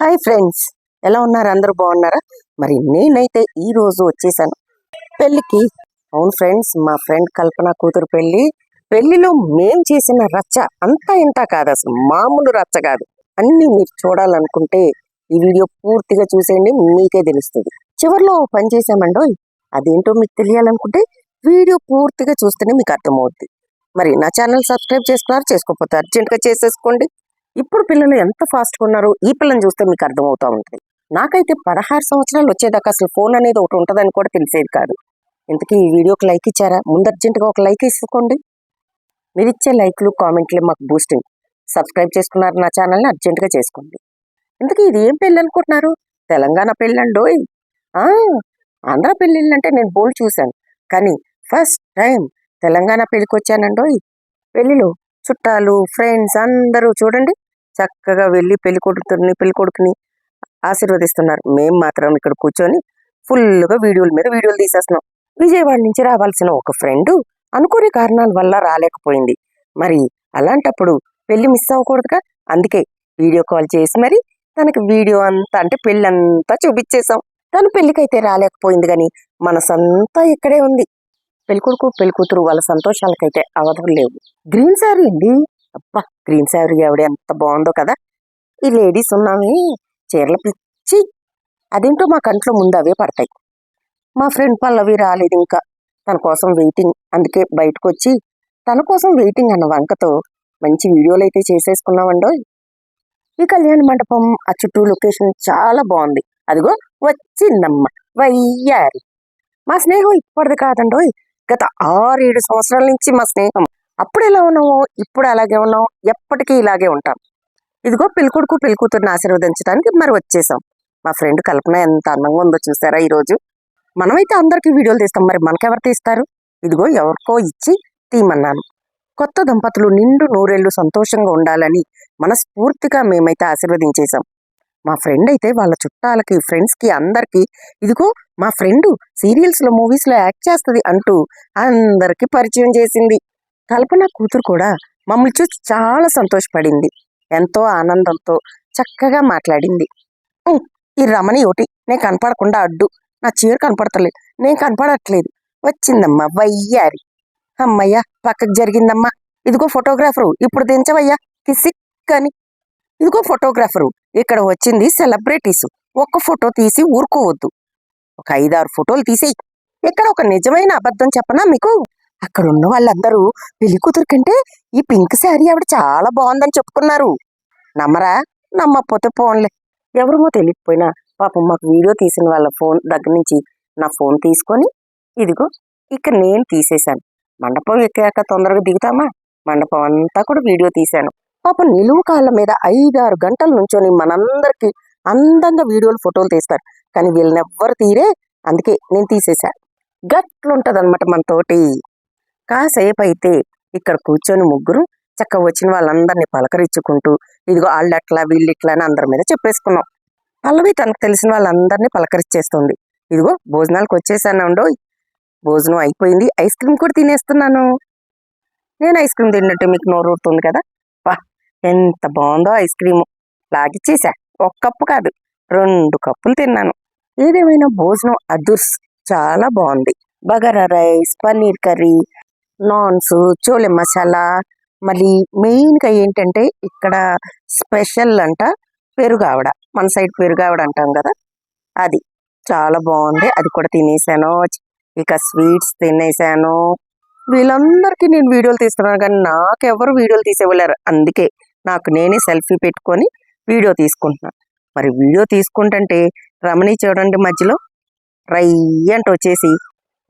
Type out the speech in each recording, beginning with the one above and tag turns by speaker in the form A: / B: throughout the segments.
A: Hi friends ఎలా ఉన్నారు? అందరూ బాగున్నారా? మరి నేనైతే ఈ రోజు వచ్చేసాను పెళ్ళికి. అవును ఫ్రెండ్స్ మా ఫ్రెండ్ కల్పన కూతురు పెళ్ళి పెళ్ళిలో మేం చేసిన రచ్చ అంతా ఇంత కాదు అసలు మామూలు రచ్చ కాదు. అన్ని మీరు చూడాలనుకుంటే ఈ వీడియో పూర్తిగా చూసేయండి మీకే తెలుస్తుంది. చివరిలో పని చేసామండో అదేంటో మీకు తెలియాలనుకుంటే వీడియో పూర్తిగా చూస్తేనే మీకు అర్థమవుద్ది. మరి నా ఛానల్ సబ్స్క్రైబ్ చేసుకున్నారు చేసుకోకపోతే అర్జెంట్గా చేసేసుకోండి. ఇప్పుడు పిల్లలు ఎంత ఫాస్ట్గా ఉన్నారు ఈ పిల్లని చూస్తే మీకు అర్థమవుతూ ఉంటుంది. నాకైతే పదహారు సంవత్సరాలు వచ్చేదాకా అసలు ఫోన్ అనేది ఒకటి ఉంటుందని కూడా తెలిసేది కాదు. ఇంతకీ ఈ వీడియోకి లైక్ ఇచ్చారా? ముందు అర్జెంటుగా ఒక లైక్ ఇసుకోండి మీరు ఇచ్చే లైక్లు కామెంట్లు మాకు బూస్టింగ్ సబ్స్క్రైబ్ చేసుకున్నారు నా ఛానల్ని అర్జెంటుగా చేసుకోండి. ఇంతకీ ఇది ఏం పెళ్ళి అనుకుంటున్నారు? తెలంగాణ పెళ్ళండోయ్. ఆంధ్ర పెళ్ళిళ్ళు అంటే నేను బోల్డ్ చూశాను. కానీ ఫస్ట్ టైం తెలంగాణ పెళ్ళికి వచ్చానండోయ్ పెళ్ళిలో చుట్టాలు ఫ్రెండ్స్ అందరూ చూడండి. చక్కగా వెళ్ళి పెళ్ళి కొడుకుని పెళ్ళి కొడుకుని ఆశీర్వదిస్తున్నారు. మేము మాత్రం ఇక్కడ కూర్చొని ఫుల్గా వీడియోల మీద వీడియోలు తీసేస్తున్నాం. విజయవాడ నుంచి రావాల్సిన ఒక ఫ్రెండ్ అనుకోని కారణాల వల్ల రాలేకపోయింది. మరి అలాంటప్పుడు పెళ్ళి మిస్ అవ్వకూడదుగా? అందుకే వీడియో కాల్ చేసి మరి తనకి వీడియో అంతా అంటే పెళ్ళంతా చూపించేశాం. తను పెళ్ళికైతే రాలేకపోయింది కానీ మనసంతా ఇక్కడే ఉంది. పెళ్ళికొడుకు పెళ్ళికూతురు వాళ్ళ సంతోషాలకైతే అవధం లేవు. గ్రీన్ శారీ అండి. అబ్బా గ్రీన్ శారీ ఆవిడ ఎంత బాగుందో కదా. ఈ లేడీస్ ఉన్నామే చీరల పిచ్చి. అదేంటో మా కంట్లో ముందు అవే పడతాయి. మా ఫ్రెండ్ పల్లవి రాలేదు ఇంకా. తన కోసం వెయిటింగ్ అందుకే బయటకు వచ్చి తన కోసం వెయిటింగ్ అన్న వంకతో మంచి వీడియోలు అయితే చేసేసుకున్నామండో ఈ కళ్యాణ మండపం ఆ చుట్టూ లొకేషన్ చాలా బాగుంది. అదిగో వచ్చిందమ్మ. వయ్యారి. మా స్నేహం ఇప్పటిది కాదండోయ్. గత ఆరు ఏడు సంవత్సరాల నుంచి మా స్నేహం. అప్పుడు ఎలా ఉన్నామో ఇప్పుడు అలాగే ఉన్నాం ఎప్పటికీ ఇలాగే ఉంటాం. ఇదిగో పిలుకుడుకు పెళ్ళికూతురుని ఆశీర్వదించడానికి మరి వచ్చేసాం. మా ఫ్రెండ్ కల్పన ఎంత అందంగా ఉందో చూసారా ఈరోజు? మనమైతే అందరికీ వీడియోలు తీస్తాం. మరి మనకెవరు తీస్తారు? ఇదిగో ఎవరికో ఇచ్చి తీయమన్నాను కొత్త దంపతులు నిండు నూరేళ్ళు సంతోషంగా ఉండాలని మనస్ఫూర్తిగా మేమైతే ఆశీర్వదించేశాం. మా ఫ్రెండ్ అయితే వాళ్ళ చుట్టాలకి ఫ్రెండ్స్కి అందరికీ ఇదిగో మా ఫ్రెండ్ సీరియల్స్లో మూవీస్లో యాక్ట్ చేస్తుంది అంటూ అందరికీ పరిచయం చేసింది. కల్పన కూతురు కూడా మమ్మల్ని చూసి చాలా సంతోషపడింది. ఎంతో ఆనందంతో చక్కగా మాట్లాడింది. ఈ రమణి ఒకటి నేను కనపడకుండా అడ్డు. నా చీర కనపడతలేదు. నేను కనపడట్లేదు. వచ్చిందమ్మా వయ్యారి. అమ్మయ్య పక్కకు జరిగిందమ్మా. ఇదిగో ఫోటోగ్రాఫరు ఇప్పుడు దించవయ్యా. కిసిక్ అని ఇదిగో ఫోటోగ్రాఫరు ఇక్కడ వచ్చింది సెలబ్రిటీస్. ఒక్క ఫోటో తీసి ఊరుకోవద్దు. ఒక ఐదారు ఫోటోలు తీసేయి. ఇక్కడ ఒక నిజమైన అబద్ధం చెప్పనా మీకు? అక్కడ ఉన్న వాళ్ళందరూ పెళ్ళి కూతురు కంటే ఈ పింక్ శారీ ఆవిడ చాలా బాగుందని చెప్పుకున్నారు నమ్మరా? నమ్మకపోతే ఫోన్లే ఎవరమో తెలియకపోయినా పాపం మాకు వీడియో తీసిన వాళ్ళ ఫోన్ దగ్గర నుంచి నా ఫోన్ తీసుకొని ఇదిగో ఇక్కడ నేను తీసేశాను. మండపం ఎక్కాక తొందరగా దిగుతామా? మండపం అంతా కూడా వీడియో తీశాను. పాపం నిలువు కాళ్ళ మీద ఐదారు గంటల నుంచొని మనందరికి అందంగా వీడియోలు ఫోటోలు తీస్తారు. కానీ వీళ్ళని ఎవ్వరు తీరే అందుకే నేను తీసేశా. గట్లుంటదన్నమాట మనతోటి. కాసేపు అయితే ఇక్కడ కూర్చొని ముగ్గురు చక్క వచ్చిన వాళ్ళందరినీ పలకరించుకుంటూ ఇదిగో వాళ్ళట్లా వీళ్ళిట్లా అని అందరి మీద చెప్పేసుకున్నాం. పల్లవి తనకు తెలిసిన వాళ్ళందరినీ పలకరించేస్తుంది ఇదిగో భోజనాలకు వచ్చేసాను భోజనం అయిపోయింది. ఐస్ క్రీమ్ కూడా తినేస్తున్నాను. నేను ఐస్ క్రీమ్ తిన్నట్టు మీకు నోరు ఊరుతుంది కదా? వా ఎంత బాగుందో ఐస్ క్రీము. లాగిచ్చేసా ఒక కప్పు కాదు రెండు కప్పులు తిన్నాను. ఏదేమైనా భోజనం అదుర్స్ చాలా బాగుంది. Bagara rice paneer curry naans chole masala. మళ్ళీ మెయిన్గా ఏంటంటే ఇక్కడ స్పెషల్ అంట పెరుగావిడ మన సైడ్ పెరుగావిడ అంటాం కదా? అది. చాలా బాగుంది. అది కూడా తినేసాను. ఇక స్వీట్స్ తినేసాను. వీళ్ళందరికీ నేను వీడియోలు తీస్తున్నాను కానీ నాకెవరు వీడియోలు తీసేవాళ్ళారు. అందుకే నాకు నేనే సెల్ఫీ పెట్టుకొని వీడియో తీసుకుంటున్నాను మరి వీడియో తీసుకుంటుంటే రమణి చూడండి మధ్యలో. రై అంటూ వచ్చేసి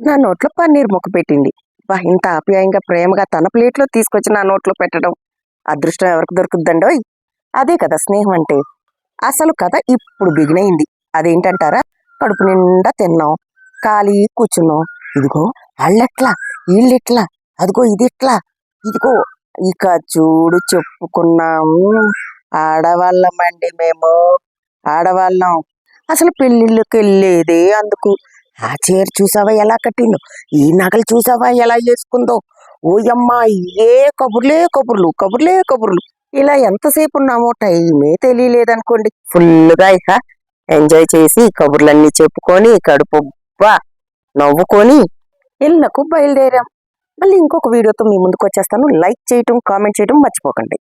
A: నా నోట్లో పన్నీర్ ముక్క పెట్టింది. బా ఇంత ఆప్యాయంగా ప్రేమగా తన ప్లేట్లో తీసుకొచ్చి నా నోట్లో పెట్టడం అదృష్టం ఎవరికి దొరుకుద్దండోయ్ అదే కదా స్నేహం అంటే. అసలు కథ ఇప్పుడు బిగినైంది అదేంటంటారా? కడుపు నిండా తిన్నాం. ఖాళీ కూర్చున్నాం. ఇదిగో వాళ్ళెట్లా వీళ్ళెట్లా అదిగో ఇది ఎట్లా ఇదిగో ఇక చూడు చెప్పుకున్నాము. ఆడవాళ్ళమండి మేము. ఆడవాళ్ళం. అసలు పెళ్ళిళ్ళకి వెళ్ళేదే అందుకు. ఆ చీర చూసావా ఎలా కట్టిందో? ఈ నగలు చూసావా ఎలా వేసుకుందో? ఓయమ్మా ఏ కబుర్లే కబుర్లు కబుర్లే కబుర్లు. ఇలా ఎంతసేపు ఉన్నామో టైమే తెలియలేదనుకోండి. ఫుల్గా ఇక ఎంజాయ్ చేసి కబుర్లన్నీ చెప్పుకొని కడుపుబ్బా నవ్వుకొని ఇళ్ళకు బయలుదేరాం. మళ్ళీ ఇంకొక వీడియోతో మీ ముందుకు వచ్చేస్తాను. లైక్ చేయటం కామెంట్ చేయటం మర్చిపోకండి.